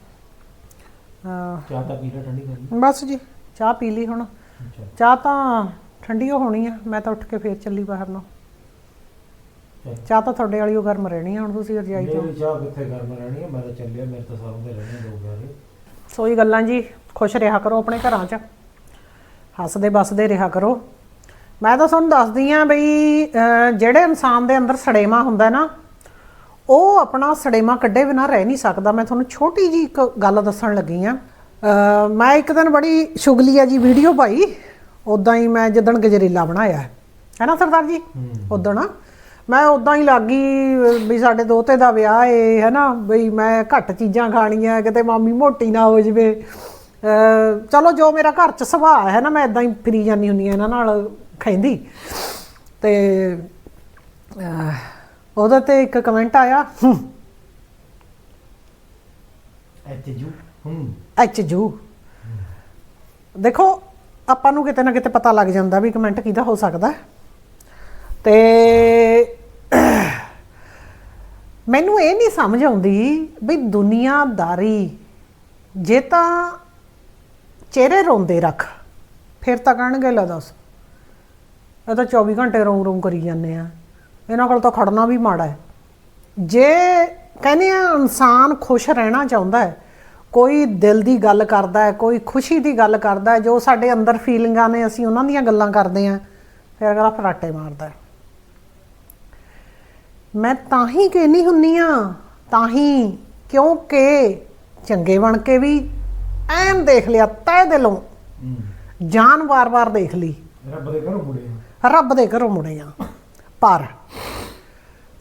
[SPEAKER 1] ਅਹ
[SPEAKER 2] ਚਾਹ ਤਾਂ ਪੀ ਲੈ ਠੰਡੀ ਕਰੀ
[SPEAKER 1] ਬਸ ਜੀ ਚਾਹ ਪੀ ਲਈ ਹੁਣ। ਚਾਹ ਤਾਂ ਠੰਡੀ ਹੋਣੀ ਆ ਮੈਂ ਤਾਂ ਉੱਠ ਕੇ ਫੇਰ ਚੱਲੀ ਬਾਹਰ ਨੂੰ। ਚਾਹ ਤਾਂ ਤੁਹਾਡੇ ਵਾਲੀ ਓ ਗਰਮ ਰਹਿਣੀ ਆ ਹੁਣ ਤੁਸੀਂ ਰਜਾਈ ਤੋਂ
[SPEAKER 2] ਮੇਰੀ ਚਾਹ ਕਿੱਥੇ ਗਰਮ ਰਹਿਣੀ ਹੈ ਮੈਂ ਤਾਂ ਚੱਲਿਆ ਮੇਰੇ ਤਾਂ ਸਰੋਂ ਦੇ ਰਹਿਣੇ ਦੋ ਪਿਆਰੇ
[SPEAKER 1] ਸੋਈ ਗੱਲਾਂ ਜੀ ਖੁਸ਼ ਰਿਹਾ ਕਰੋ ਆਪਣੇ ਘਰਾਂ 'ਚ। ਹੱਸਦੇ ਬਸਦੇ ਰਿਹਾ ਕਰੋ। ਮੈਂ ਤਾਂ ਤੁਹਾਨੂੰ ਦੱਸਦੀ ਆ ਬਈ ਜਿਹੜੇ ਇਨਸਾਨ ਦੇ ਅੰਦਰ ਸੜੇਮਾ ਹੁੰਦਾ ਨਾ ਉਹ ਆਪਣਾ ਸੜੇਮਾ ਕੱਢੇ ਬਿਨਾ ਰਹਿ ਨਹੀਂ ਸਕਦਾ। ਮੈਂ ਤੁਹਾਨੂੰ ਛੋਟੀ ਜੀ ਇੱਕ ਗੱਲ ਦੱਸਣ ਲੱਗੀ ਆ ਮੈਂ ਇੱਕ ਦਿਨ ਬੜੀ ਸ਼ੁਗਲੀਆ ਜੀ ਵੀਡੀਓ ਪਾਈ। ਉਦਾਂ ਹੀ ਮੈਂ ਜਿੱਦਣ ਗਜਰੇਲਾ ਬਣਾਇਆ। ਹੈ ਨਾ ਸਰਦਾਰ ਜੀ?
[SPEAKER 2] ਹੂੰ।
[SPEAKER 1] ਉਦਣ ਮੈਂ ਉਦਾਂ ਹੀ ਲੱਗੀ ਵੀ ਸਾਡੇ ਦੋਤੇ ਦਾ ਵਿਆਹ ਏ ਹੈਨਾ ਬਈ ਮੈਂ ਘੱਟ ਚੀਜ਼ਾਂ ਖਾਣੀਆਂ ਕਿਤੇ ਮਾਮੀ ਮੋਟੀ ਨਾ ਹੋ ਜਵੇ। ਚਲੋ ਜੋ ਮੇਰਾ ਘਰ ਚ ਸੁਭਾਅ ਹੈ ਨਾ ਮੈਂ ਇਦਾਂ ਹੀ ਫਰੀ ਜਾਂਦੀ ਹੁੰਦੀ ਆ ਇਹਨਾਂ ਨਾਲ ਖੈਂਦੀ। ਤੇ ਉਹਦੇ ਤੇ ਇੱਕ ਕਮੈਂਟ ਆਇਆ ਹੂੰ,
[SPEAKER 2] ਐਚ ਜੂ ਹੂੰ।
[SPEAKER 1] ਐਚ ਜੂ। ਦੇਖੋ ਆਪਾਂ ਨੂੰ ਕਿਤੇ ਨਾ ਕਿਤੇ ਪਤਾ ਲੱਗ ਜਾਂਦਾ ਵੀ ਕਮੈਂਟ ਕਿਹਦਾ ਹੋ ਸਕਦਾ ਹੈ। ਤੇ ਮੈਨੂੰ ਇਹ ਨਹੀਂ ਸਮਝ ਆਉਂਦੀ ਵੀ ਦੁਨੀਆਦਾਰੀ ਜੇ ਤਾਂ ਚਿਹਰੇ ਰੋਂਦੇ ਰੱਖ, ਫਿਰ ਤਾਂ ਕਹਿਣਗੇ, ਲੈ ਦੱਸ, ਇਹ ਤਾਂ 24 ਘੰਟੇ ਰੋਂ ਰੋਂ ਕਰੀ ਜਾਂਦੇ ਆ, ਇਹਨਾਂ ਕੋਲ ਤਾਂ ਖੜਨਾ ਵੀ ਮਾੜਾ ਹੈ। ਜੇ ਕਹਿੰਦੇ ਆ ਇਨਸਾਨ ਖੁਸ਼ ਰਹਿਣਾ ਚਾਹੁੰਦਾ ਹੈ, ਕੋਈ ਦਿਲ ਦੀ ਗੱਲ ਕਰਦਾ ਹੈ, ਕੋਈ ਖੁਸ਼ੀ ਦੀ ਗੱਲ ਕਰਦਾ ਹੈ, ਜੋ ਸਾਡੇ ਅੰਦਰ ਫੀਲਿੰਗਾਂ ਨੇ, ਅਸੀਂ ਉਹਨਾਂ ਦੀਆਂ ਗੱਲਾਂ ਕਰਦੇ ਆ, ਫਿਰ ਅਗਲਾ ਫਰਾਟੇ ਮਾਰਦਾ ਹੈ। ਮੈਂ ਤਾਂ ਹੀ ਕਹਿਨੀ ਹੁੰਨੀ ਆ ਤਾਂ ਹੀ ਕਿਉਂਕਿ ਚੰਗੇ ਬਣ ਕੇ ਵੀ ਐਨ ਦੇਖ ਲਿਆ ਤੈ ਦਿਲੋਂ। ਜਾਨ ਵਾਰ-ਵਾਰ ਦੇਖ ਲਈ।
[SPEAKER 2] ਰੱਬ ਦੇ ਘਰੋਂ ਮੁੜੇ ਆ।
[SPEAKER 1] ਰੱਬ ਦੇ ਘਰੋਂ ਮੁੜੇ ਆ। ਪਰ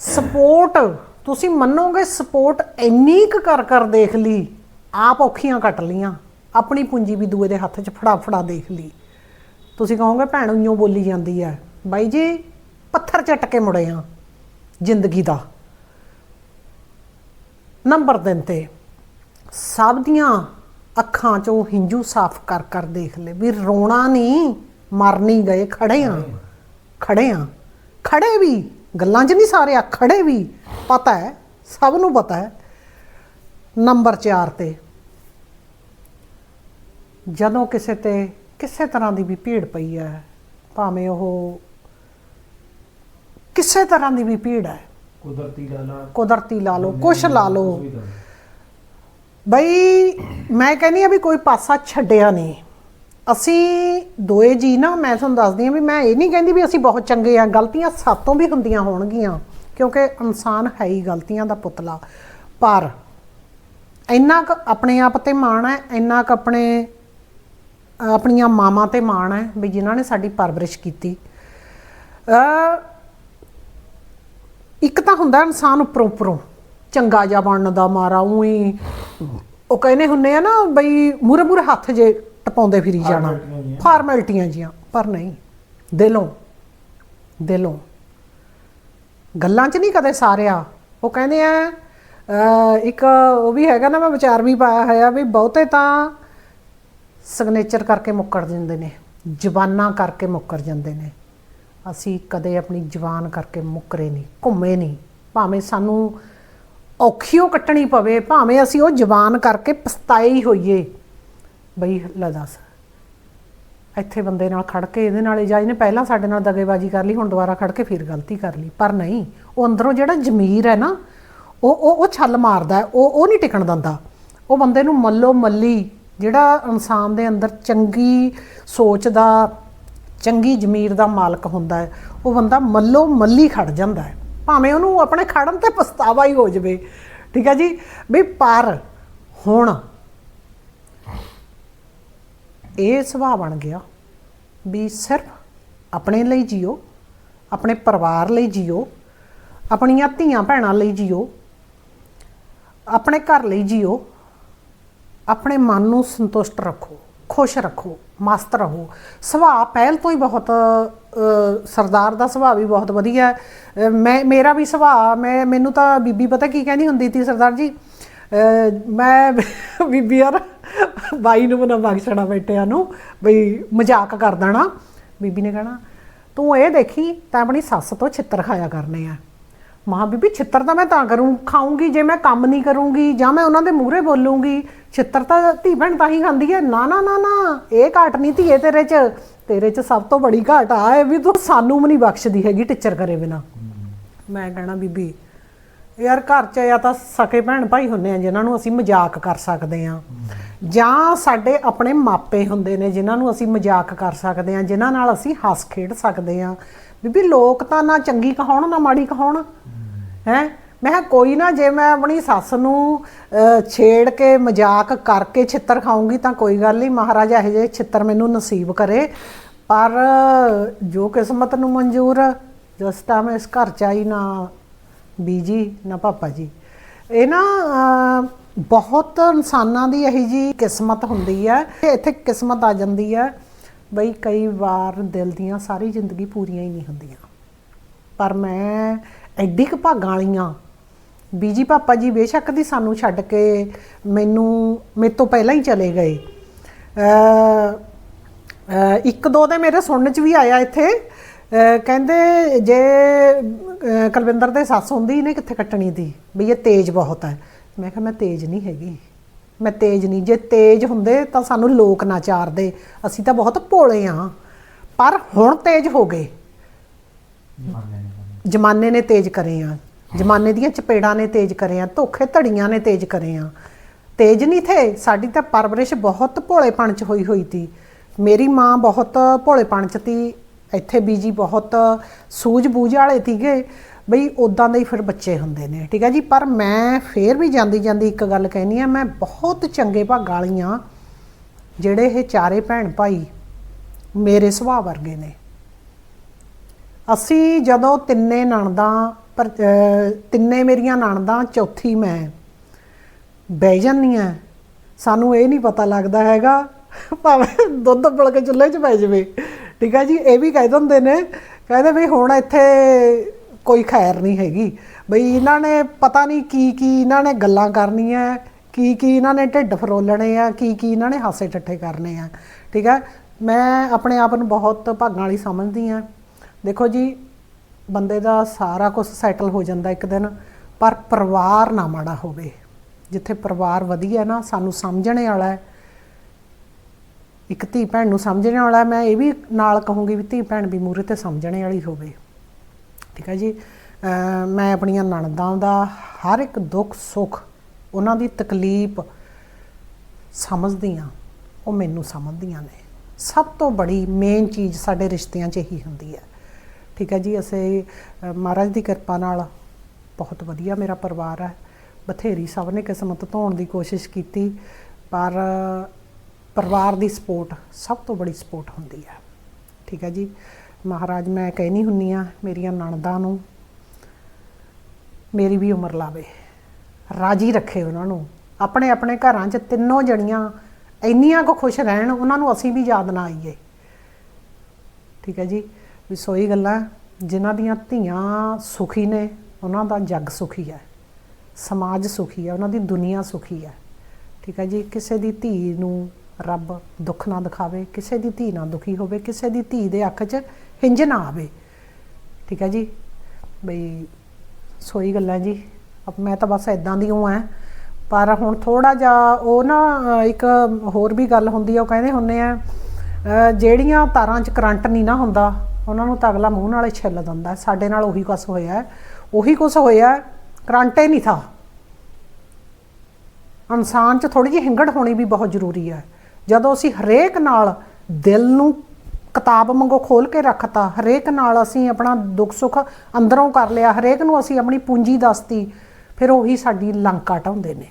[SPEAKER 1] ਸਪੋਰਟ ਤੁਸੀਂ ਮੰਨੋਗੇ ਸਪੋਰਟ ਇੰਨੀ ਕੁ ਕਰ ਕਰ ਦੇਖ ਲਈ ਆਪ ਔਖੀਆਂ ਕੱਟ ਲੀਆਂ ਆਪਣੀ ਪੂੰਜੀ ਵੀ ਦੂਏ ਦੇ ਹੱਥ 'ਚ ਫੜਾ ਫੜਾ ਦੇਖ ਲਈ। ਤੁਸੀਂ ਕਹੋਗੇ ਭੈਣ ਉਈਓ ਬੋਲੀ ਜਾਂਦੀ ਹੈ ਬਾਈ ਜੀ ਪੱਥਰ ਚੱਟ ਕੇ ਮੁੜੇ ਆ। ਜ਼ਿੰਦਗੀ ਦਾ। ਨੰਬਰ ਦਿਨ ਤੇ ਸਭ ਦੀਆਂ ਅੱਖਾਂ 'ਚੋਂ ਹਿੰਜੂ ਸਾਫ਼ ਕਰ ਕਰ ਦੇਖ ਲੈ ਵੀ ਰੋਣਾ ਨਹੀਂ ਮਰ ਨਹੀਂ ਗਏ ਖੜੇ ਆ। ਖੜੇ ਆ। ਖੜੇ ਵੀ ਗੱਲਾਂ 'ਚ ਨਹੀਂ ਸਾਰੇ ਆ ਖੜੇ ਵੀ। ਪਤਾ ਹੈ ਸਭ ਨੂੰ ਪਤਾ ਹੈ। ਨੰਬਰ 4 ਤੇ ਜਦੋਂ ਕਿਸੇ ਤੇ ਕਿਸੇ ਤਰ੍ਹਾਂ ਦੀ ਵੀ ਭੀੜ ਪਈ ਹੈ ਭਾਵੇਂ ਉਹ ਕਿਸੇ ਤਰ੍ਹਾਂ ਦੀ ਵੀ ਭੀੜ ਹੈ।
[SPEAKER 2] ਕੁਦਰਤੀ ਲਾ ਲਾ।
[SPEAKER 1] ਕੁਦਰਤੀ ਲਾ ਲਓ ਕੁਛ ਲਾ ਲਓ। ਬਈ ਮੈਂ ਕਹਿੰਦੀ ਆ ਵੀ ਕੋਈ ਪਾਸਾ ਛੱਡਿਆ ਨਹੀਂ। ਅਸੀਂ ਦੋਏ ਜੀ ਨਾ ਮੈਂ ਤੁਹਾਨੂੰ ਦੱਸਦੀ ਆ ਵੀ ਮੈਂ ਇਹ ਨਹੀਂ ਕਹਿੰਦੀ ਵੀ ਅਸੀਂ ਬਹੁਤ ਚੰਗੇ ਆ ਗਲਤੀਆਂ ਸਾਤੋਂ ਵੀ ਹੁੰਦੀਆਂ ਹੋਣਗੀਆਂ ਕਿਉਂਕਿ ਇਨਸਾਨ ਹੈ ਹੀ ਗਲਤੀਆਂ ਦਾ ਪੁਤਲਾ। ਪਰ ਇੰਨਾ ਕੁ ਆਪਣੇ ਆਪ ਤੇ ਮਾਣ ਹੈ ਇੰਨਾ ਕੁ ਆਪਣੇ ਆਪਣੀਆਂ ਮਾਵਾਂ ਤੇ ਮਾਣ ਹੈ ਵੀ ਜਿਨ੍ਹਾਂ ਨੇ ਸਾਡੀ ਪਰਵਰਿਸ਼ ਕੀਤੀ। ਅ ਇੱਕ ਤਾਂ ਹੁੰਦਾ ਇਨਸਾਨ ਉੱਪਰੋਂ ਉੱਪਰੋਂ ਚੰਗਾ ਜਿਹਾ ਬਣਨ ਦਾ ਮਾਰਾ ਉਹੀ। ਉਹ ਕਹਿੰਦੇ ਹੁੰਨੇ ਆ ਨਾ ਬਈ ਮੂਰੇ ਮੂਰੇ ਹੱਥ ਜੇ ਟਪਾਉਂਦੇ ਫਿਰੀ ਜਾਣਾ।
[SPEAKER 2] ਫਾਰਮੈਲਿਟੀਆਂ
[SPEAKER 1] ਜੀਆਂ। ਪਰ ਨਹੀਂ। ਦਿਲੋਂ ਦਿਲੋਂ। ਗੱਲਾਂ 'ਚ ਨਹੀਂ ਕਦੇ ਸਾਰਿਆ। ਉਹ ਕਹਿੰਦੇ ਆ ਇੱਕ ਉਹ ਵੀ ਹੈਗਾ ਨਾ ਮੈਂ ਵਿਚਾਰ ਵੀ ਪਾਇਆ ਹੋਇਆ ਵੀ ਬਹੁਤੇ ਤਾਂ ਸਿਗਨੇਚਰ ਕਰਕੇ ਮੁੱਕਰ ਜਾਂਦੇ ਨੇ ਜ਼ਬਾਨਾਂ ਕਰਕੇ ਮੁੱਕਰ ਜਾਂਦੇ ਨੇ। ਅਸੀਂ ਕਦੇ ਆਪਣੀ ਜਵਾਨ ਕਰਕੇ ਮੁੱਕਰੇ ਨਹੀਂ, ਘੁੰਮੇ ਨਹੀਂ। ਭਾਵੇਂ ਸਾਨੂੰ ਔਖੀਓ ਕੱਟਣੀ ਪਵੇ, ਭਾਵੇਂ ਅਸੀਂ ਉਹ ਜਵਾਨ ਕਰਕੇ ਪਛਤਾਏ ਹੀ ਹੋਈਏ। ਬਈ ਲੈ ਦੱਸ ਇੱਥੇ ਬੰਦੇ ਨਾਲ ਖੜ ਕੇ ਇਹਦੇ ਨਾਲ ਇਜਾਜ਼ ਨੇ ਪਹਿਲਾਂ ਸਾਡੇ ਨਾਲ ਦਗੇਬਾਜ਼ੀ ਕਰ ਲਈ, ਹੁਣ ਦੁਬਾਰਾ ਖੜ ਕੇ ਫਿਰ ਗਲਤੀ ਕਰ ਲਈ। ਪਰ ਨਹੀਂ, ਉਹ ਅੰਦਰੋਂ ਜਿਹੜਾ ਜ਼ਮੀਰ ਹੈ ਨਾ, ਉਹ ਉਹ ਉਹ ਛੱਲ ਮਾਰਦਾ ਉਹ ਉਹ ਨਹੀਂ ਟਿਕਣ ਦਿੰਦਾ। ਉਹ ਬੰਦੇ ਨੂੰ ਮੱਲੋ ਮੱਲੀ ਜਿਹੜਾ ਇਨਸਾਨ ਦੇ ਅੰਦਰ ਚੰਗੀ ਸੋਚ ਦਾ ਚੰਗੀ ਜ਼ਮੀਰ ਦਾ ਮਾਲਕ ਹੁੰਦਾ ਹੈ, ਉਹ ਬੰਦਾ ਮੱਲੋ ਮੱਲੀ ਖੜ ਜਾਂਦਾ ਹੈ। ਭਾਵੇਂ ਉਹਨੂੰ ਆਪਣੇ ਖੜਨ ਤੇ ਪਛਤਾਵਾ ਹੀ ਹੋ ਜਾਵੇ। ਠੀਕ ਹੈ ਜੀ? ਵੀ ਪਰ ਹੁਣ ਇਹ ਸੁਭਾਅ ਬਣ ਗਿਆ ਵੀ ਸਿਰਫ ਆਪਣੇ ਲਈ ਜੀਓ, ਆਪਣੇ ਪਰਿਵਾਰ ਲਈ ਜੀਓ, ਆਪਣੀਆਂ ਧੀਆਂ ਭੈਣਾਂ ਲਈ ਜੀਓ, ਆਪਣੇ ਘਰ ਲਈ ਜੀਓ, ਆਪਣੇ ਮਨ ਨੂੰ ਸੰਤੁਸ਼ਟ ਰੱਖੋ। ਖੁਸ਼ ਰੱਖੋ, ਮਸਤ ਰਹੋ। ਸੁਭਾਅ ਪਹਿਲ ਤੋਂ ਹੀ ਬਹੁਤ ਸਰਦਾਰ ਦਾ ਸੁਭਾਅ ਵੀ ਬਹੁਤ ਵਧੀਆ ਹੈ। ਮੈਂ, ਮੇਰਾ ਵੀ ਸੁਭਾਅ, ਮੈਂ, ਮੈਨੂੰ ਤਾਂ ਬੀਬੀ ਪਤਾ ਕੀ ਕਹਿੰਦੀ ਹੁੰਦੀ ਸੀ ਸਰਦਾਰ ਜੀ? ਮੈਂ ਬੀਬੀ ਯਾਰ, ਬਾਈ ਨੂੰ ਮਨਾ ਬਖਸ਼ਣਾ ਬੈਠਿਆਂ ਨੂੰ, ਬਈ ਮਜ਼ਾਕ ਕਰ ਦੇਣਾ। ਬੀਬੀ ਨੇ ਕਹਿਣਾ, ਤੂੰ ਇਹ ਦੇਖੀ, ਤਾਂ ਆਪਣੀ ਸੱਸ ਤੋਂ ਛਿੱਤਰ ਖਾਇਆ ਕਰਨੇ ਆ। ਮਾਂ ਬੀਬੀ, ਛਿੱਤਰ ਤਾਂ ਮੈਂ ਤਾਂ ਕਰੂੰ, ਖਾਊਂਗੀ ਜੇ ਮੈਂ, ਕੰਮ ਨਹੀਂ ਕਰੂੰਗੀ, ਜਾਂ ਮੈਂ ਉਹਨਾਂ ਦੇ ਮੂਹਰੇ ਬੋਲੂੰਗੀ। ਛਿੱਤਰ ਤਾਂ ਧੀ ਭੈਣ ਤਾਂ ਹੀ ਖਾਂਦੀ ਹੈ। ਨਾ ਨਾ ਨਾ ਨਾ, ਇਹ ਘਾਟ ਨਹੀਂ ਧੀਏ ਤੇਰੇ 'ਚ। ਤੇਰੇ 'ਚ ਸਭ ਤੋਂ ਬੜੀ ਘਾਟ ਆ ਇਹ ਵੀ ਤੂੰ ਸਾਨੂੰ ਵੀ ਨਹੀਂ ਬਖਸ਼ਦੀ ਹੈਗੀ ਟੀਚਰ ਕਰੇ ਬਿਨਾ। ਮੈਂ ਕਹਿਣਾ ਬੀਬੀ, ਯਾਰ ਘਰ 'ਚ ਜਾਂ ਤਾਂ ਸਕੇ ਭੈਣ ਭਾਈ ਹੁੰਦੇ ਆ ਜਿਨ੍ਹਾਂ ਨੂੰ ਅਸੀਂ ਮਜ਼ਾਕ ਕਰ ਸਕਦੇ ਆ। ਜਾਂ ਸਾਡੇ ਆਪਣੇ ਮਾਪੇ ਹੁੰਦੇ ਨੇ ਜਿਨ੍ਹਾਂ ਨੂੰ ਅਸੀਂ ਮਜ਼ਾਕ ਕਰ ਸਕਦੇ ਆ, ਜਿਨ੍ਹਾਂ ਨਾਲ ਅਸੀਂ ਹੱਸ ਖੇਡ ਸਕਦੇ ਆ। ਬੀਬੀ, ਲੋਕ ਤਾਂ ਨਾ ਚੰਗੀ ਕਹਾਉਣ, ਨਾ ਮਾੜੀ ਕਹਾਉਣ। ਹੈ? ਮੈਂ ਕਿਹਾ ਕੋਈ ਨਾ, ਜੇ ਮੈਂ ਆਪਣੀ ਸੱਸ ਨੂੰ ਛੇੜ ਕੇ, ਮਜ਼ਾਕ ਕਰਕੇ ਛਿੱਤਰ ਖਾਊਂਗੀ ਤਾਂ ਕੋਈ ਗੱਲ ਨਹੀਂ, ਮਹਾਰਾਜ ਇਹੋ ਜਿਹੇ ਛਿੱਤਰ ਮੈਨੂੰ ਨਸੀਬ ਕਰੇ। ਪਰ ਜੋ ਕਿਸਮਤ ਨੂੰ ਮਨਜ਼ੂਰ, ਜਿਸ ਟਾਈਮ ਇਸ ਘਰ ਚ ਆਈ ਨਾ ਬੀਜੀ, ਨਾ ਪਾਪਾ ਜੀ। ਇਹ ਨਾ ਬਹੁਤ ਇਨਸਾਨਾਂ ਦੀ ਇਹੀ ਜੀ ਕਿਸਮਤ ਹੁੰਦੀ ਹੈ ਇੱਥੇ ਕਿਸਮਤ ਆ ਜਾਂਦੀ ਹੈ, ਬਈ ਕਈ ਵਾਰ ਦਿਲ ਦੀਆਂ ਸਾਰੀ ਜ਼ਿੰਦਗੀ ਪੂਰੀਆਂ ਹੀ ਨਹੀਂ ਹੁੰਦੀਆਂ। ਪਰ ਮੈਂ ਐਡੀ ਕੁ ਭਾਗਾਂ ਵਾਲੀਆਂ। ਬੀਜੀ ਪਾਪਾ ਜੀ ਬੇਸ਼ੱਕ ਦੀ ਸਾਨੂੰ ਛੱਡ ਕੇ ਮੈਨੂੰ ਮੇਰੇ ਤੋਂ ਪਹਿਲਾਂ ਹੀ ਚਲੇ ਗਏ। ਅ ਇੱਕ ਦੋ ਦੇ ਮੇਰੇ ਸੁਣਨ ਚ ਵੀ ਆਇਆ ਇੱਥੇ। ਕਹਿੰਦੇ ਜੇ ਅ, ਕੁਲਵਿੰਦਰ ਦੇ ਸੱਸ ਹੁੰਦੀ ਇਹਨੇ ਕਿੱਥੇ ਕੱਟਣੀ ਦੀ? ਵੀ ਇਹ ਤੇਜ਼ ਬਹੁਤ ਹੈ। ਮੈਂ ਕਿਹਾ ਮੈਂ ਤੇਜ਼ ਨਹੀਂ ਹੈਗੀ। ਮੈਂ ਤੇਜ਼ ਨਹੀਂ। ਜੇ ਤੇਜ਼ ਹੁੰਦੇ ਤਾਂ ਸਾਨੂੰ ਲੋਕ ਨਾ ਚਾਰਦੇ। ਅਸੀਂ ਤਾਂ ਬਹੁਤ ਭੋਲੇ ਆ। ਪਰ ਹੁਣ ਤੇਜ਼ ਹੋ ਗਏ। ਜਮਾਨੇ ਨੇ ਤੇਜ਼ ਕਰੇ ਆ। ਜਮਾਨੇ ਦੀਆਂ ਚਪੇੜਾਂ ਨੇ ਤੇਜ਼ ਕਰੇ ਆ। ਧੋਖੇ ਧੜੀਆਂ ਨੇ ਤੇਜ਼ ਕਰੇ ਆ। ਤੇਜ਼ ਨਹੀਂ ਥੇ। ਸਾਡੀ ਤਾਂ ਪਰਵਰਿਸ਼ ਬਹੁਤ ਭੋਲੇਪਣ ਚ ਹੋਈ ਹੋਈ ਤੀ। ਮੇਰੀ ਮਾਂ ਬਹੁਤ ਭੋਲੇਪਣ ਚ ਤੀ। ਇੱਥੇ ਬੀਜੀ ਬਹੁਤ ਸੂਝ-ਬੂਝ ਵਾਲੇ ਤੀਗੇ। ਬਈ ਉਦਾਂ ਦੇ ਹੀ ਫਿਰ ਬੱਚੇ ਹੁੰਦੇ ਨੇ। ਠੀਕ ਹੈ ਜੀ? ਪਰ ਮੈਂ ਫੇਰ ਵੀ ਜਾਂਦੀ ਜਾਂਦੀ ਇੱਕ ਗੱਲ ਕਹਿਨੀ ਆ ਮੈਂ ਬਹੁਤ ਚੰਗੇ ਭਾਗਾਂ ਵਾਲੀ ਆ। ਜਿਹੜੇ ਇਹ ਚਾਰੇ ਭੈਣ ਭਾਈ ਮੇਰੇ ਸੁਭਾਅ ਵਰਗੇ ਨੇ। ਅਸੀਂ ਜਦੋਂ ਤਿੰਨੇ ਨਣਦਾਂ, ਪਰ ਤਿੰਨੇ ਮੇਰੀਆਂ ਨਣਦਾਂ, ਚੌਥੀ ਮੈਂ, ਬਹਿ ਜਾਂਦੀਆਂ ਸਾਨੂੰ ਇਹ ਨਹੀਂ ਪਤਾ ਲੱਗਦਾ ਹੈਗਾ, ਭਾਵੇਂ ਦੁੱਧ ਬਲ ਕੇ ਚੁੱਲ੍ਹੇ 'ਚ ਪੈ ਜਾਵੇ। ਠੀਕ ਹੈ ਜੀ? ਇਹ ਵੀ ਕਹਿ ਦਿੰਦੇ ਨੇ, ਕਹਿੰਦੇ ਵੀ ਹੁਣ ਇੱਥੇ ਕੋਈ ਖੈਰ ਨਹੀਂ ਹੈਗੀ। ਬਈ ਇਹਨਾਂ ਨੇ ਪਤਾ ਨਹੀਂ ਕੀ ਕੀ ਇਹਨਾਂ ਨੇ ਗੱਲਾਂ ਕਰਨੀਆਂ, ਕੀ ਕੀ ਇਹਨਾਂ ਨੇ ਢਿੱਡ ਫਰੋਲਣੇ ਆ, ਕੀ ਕੀ ਇਹਨਾਂ ਨੇ ਹਾਸੇ ਠੱਠੇ ਕਰਨੇ ਆ। ਠੀਕ ਹੈ ਮੈਂ ਆਪਣੇ ਆਪ ਨੂੰ ਬਹੁਤ ਭਾਗਾਂ ਵਾਲੀ ਸਮਝਦੀ ਆ। ਦੇਖੋ ਜੀ, ਬੰਦੇ ਦਾ ਸਾਰਾ ਕੁਝ ਸੈਟਲ ਹੋ ਜਾਂਦਾ ਇੱਕ ਦਿਨ, ਪਰ ਪਰਿਵਾਰ ਨਾ ਮਾੜਾ ਹੋਵੇ। ਜਿੱਥੇ ਪਰਿਵਾਰ ਵਧੀਆ ਨਾ, ਸਾਨੂੰ ਸਮਝਣੇ ਵਾਲਾ ਹੈ। ਇੱਕ ਧੀ ਭੈਣ ਨੂੰ ਸਮਝਣੇ ਵਾਲਾ ਮੈਂ ਇਹ ਵੀ ਨਾਲ ਕਹੂੰਗੀ ਵੀ ਧੀ ਭੈਣ ਵੀ ਮੂਰੇ ਤੇ ਸਮਝਣੇ ਵਾਲੀ ਹੋਵੇ। ਠੀਕ ਹੈ ਜੀ? ਮੈਂ ਆਪਣੀਆਂ ਨਣਦਾਂ ਦਾ ਹਰ ਇੱਕ ਦੁੱਖ ਸੁੱਖ ਉਹਨਾਂ ਦੀ ਤਕਲੀਫ ਸਮਝਦੀ ਆ ਉਹ ਮੈਨੂੰ ਸਮਝਦੀਆਂ ਨੇ। ਸਭ ਤੋਂ ਬੜੀ ਮੇਨ ਚੀਜ਼ ਸਾਡੇ ਰਿਸ਼ਤਿਆਂ 'ਚ ਇਹੀ ਹੁੰਦੀ ਹੈ। ਠੀਕ ਹੈ ਜੀ, ਅਸੀਂ ਮਹਾਰਾਜ ਦੀ ਕਿਰਪਾ ਨਾਲ ਬਹੁਤ ਵਧੀਆ ਮੇਰਾ ਪਰਿਵਾਰ ਹੈ। ਬਥੇਰੀ ਸਭ ਨੇ ਕਿਸਮਤ ਧੋਣ ਦੀ ਕੋਸ਼ਿਸ਼ ਕੀਤੀ, ਪਰ ਪਰਿਵਾਰ ਦੀ ਸਪੋਰਟ ਸਭ ਤੋਂ ਬੜੀ ਸਪੋਰਟ ਹੁੰਦੀ ਹੈ। ਠੀਕ ਹੈ ਜੀ, ਮਹਾਰਾਜ ਮੈਂ ਕਹਿਣੀ ਹੁੰਨੀ ਆ ਮੇਰੀਆਂ ਨਣਦਾਂ ਨੂੰ ਮੇਰੀ ਵੀ ਉਮਰ ਲਾਵੇ, ਰਾਜੀ ਰੱਖੇ ਉਹਨਾਂ ਨੂੰ। ਆਪਣੇ ਆਪਣੇ ਘਰਾਂ 'ਚ ਤਿੰਨੋਂ ਜਣੀਆਂ ਇੰਨੀਆਂ ਕੁ ਖੁਸ਼ ਰਹਿਣ, ਉਹਨਾਂ ਨੂੰ ਅਸੀਂ ਵੀ ਯਾਦ ਨਾ ਆਈਏ। ਠੀਕ ਹੈ ਜੀ ਵੀ ਸੋਈ ਗੱਲਾਂ ਜਿਨ੍ਹਾਂ ਦੀਆਂ ਧੀਆਂ ਸੁਖੀ ਨੇ, ਉਹਨਾਂ ਦਾ ਜੱਗ ਸੁਖੀ ਹੈ, ਸਮਾਜ ਸੁਖੀ ਹੈ, ਉਹਨਾਂ ਦੀ ਦੁਨੀਆ ਸੁਖੀ ਹੈ। ਠੀਕ ਹੈ ਜੀ, ਕਿਸੇ ਦੀ ਧੀ ਨੂੰ ਰੱਬ ਦੁੱਖ ਨਾ ਦਿਖਾਵੇ, ਕਿਸੇ ਦੀ ਧੀ ਨਾ ਦੁਖੀ ਹੋਵੇ, ਕਿਸੇ ਦੀ ਧੀ ਦੇ ਅੱਖ 'ਚ ਹਿੰਜ ਨਾ ਆਵੇ। ਠੀਕ ਹੈ ਜੀ, ਬਈ ਸੋਈ ਗੱਲਾਂ ਜੀ, ਅਬ ਮੈਂ ਤਾਂ ਬਸ ਇਦਾਂ ਦੀ ਹੂੰ ਐ, ਪਰ ਹੁਣ ਥੋੜਾ ਜਿਹਾ ਉਹ ਨਾ, ਇੱਕ ਹੋਰ ਵੀ ਗੱਲ ਹੁੰਦੀ ਆ, ਉਹ ਕਹਿੰਦੇ ਹੁੰਨੇ ਆ ਜਿਹੜੀਆਂ ਤਾਰਾਂ 'ਚ ਕਰੰਟ ਨਹੀਂ ਨਾ ਹੁੰਦਾ ਉਹਨਾਂ ਨੂੰ ਤਾਂ ਅਗਲਾ ਮੂੰਹ ਨਾਲੇ ਛਿੱਲ ਦਿੰਦਾ ਸਾਡੇ ਨਾਲ ਉਹੀ ਕੁਛ ਹੋਇਆ ਉਹੀ ਕੁਛ ਹੋਇਆ ਹੈ, ਨਹੀਂ ਥਾ। ਇਨਸਾਨ 'ਚ ਥੋੜੀ ਜਿਹੀ ਹਿੰਗੜ ਹੋਣੀ ਵੀ ਬਹੁਤ ਜ਼ਰੂਰੀ ਹੈ। ਜਦੋਂ ਅਸੀਂ ਹਰੇਕ ਨਾਲ ਦਿਲ ਨੂੰ ਕਿਤਾਬ ਵਾਂਗੂ ਖੋਲ ਕੇ ਰੱਖਤਾ ਹਰੇਕ ਨਾਲ ਅਸੀਂ ਆਪਣਾ ਦੁੱਖ ਸੁੱਖ ਅੰਦਰੋਂ ਕਰ ਲਿਆ ਹਰੇਕ ਨੂੰ ਅਸੀਂ ਆਪਣੀ ਪੂੰਜੀ ਦੱਸਤੀ ਫਿਰ ਉਹੀ ਸਾਡੀ ਲੰਕਾ ਢਾਉਂਦੇ ਨੇ।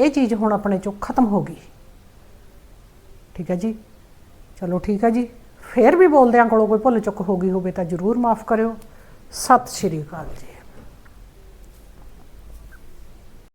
[SPEAKER 1] ਇਹ ਚੀਜ਼ ਹੁਣ ਆਪਣੇ ਚੋਂ ਖਤਮ ਹੋ ਗਈ। ਠੀਕ ਹੈ ਜੀ? ਚਲੋ ਠੀਕ ਹੈ ਜੀ। ਫੇਰ ਵੀ ਬੋਲਦਿਆਂ ਕੋਲੋਂ ਕੋਈ ਭੁੱਲ ਚੁੱਕ ਹੋ ਗਈ ਹੋਵੇ ਤਾਂ ਜਰੂਰ ਮਾਫ ਕਰਿਓ। ਸਤਿ ਸ਼੍ਰੀ ਅਕਾਲ ਜੀ।